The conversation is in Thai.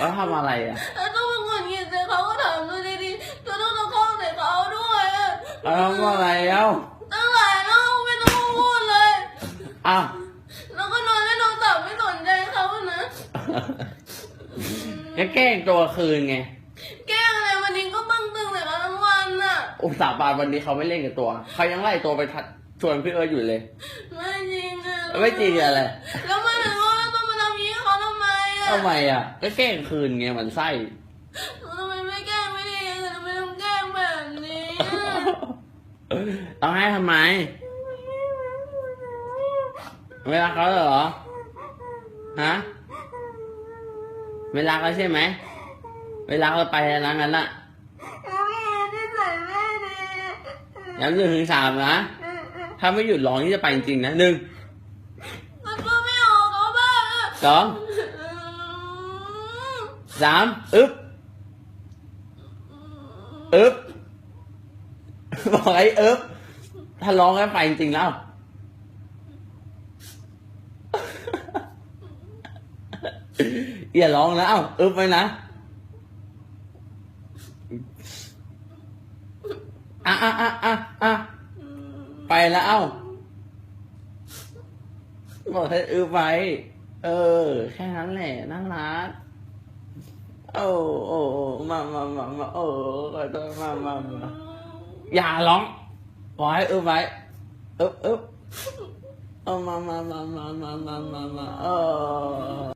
แล้วทำอะไรอะแล้วต้องมาหงุดหงิดใส่เขาก็ถามดูดีๆตัวต้องตะคอกใส่เขาด้วยอะแล้วทำอะไรเอ้าตั้งหลายรอบไม่ต้องพูดเลยอ้าวแล้วก็นอนเล่นโทรศัพท์ไม่สนใจเขานะก็แกล้งตัวคืนไง แกล้งอะไรวันนี้ก็บังตึงแต่เขาทั้งวันน่ะอุตส่าห์บานวันนี้เขาไม่เล่นกับตัวเขายังไล่ตัวไปทัดชวนพี่เอิร์ธอยู่เลย ไม่จริงอะไม่จริงอะไรแล้ว ทำไมอะก็แกล้งคืนไงมันไส้ทำไมไม่แกล้งไม่ดีทำไมต้องแกล้งแบบนี้อะต้องให้ทำไม เวลาเขาเหรอ ฮะ เวลาเขาใช่ไหม เวลาเขาไปแล้วนะงั้นน่ะแล้วแม่ที่ใส่แม่ดีย้ำหนึ่งถึงสามนะ ถ้าไม่หยุดร้องนี่จะไปจริงๆนะหนึ่งมันก็ไม่ออกเขาบ้างอะสอง สามอึ๊บอึ๊บบอกไอ้อึ๊บถ้าร้องก็ไปจริงๆแล้ว อย่าร้องนะเอ้าอึ๊บไปนะอะอะอะอะอะไปแล้วเอ้าบอกให้อึ๊บไว้ เออ แค่นั้นแหละน่ารัก โอ้โอ้มามามามาโอ้ขอโทษมามามาอย่าร้องไว้เออไว้เอ๊บเอ๊บเอามามามามามามามาโอ้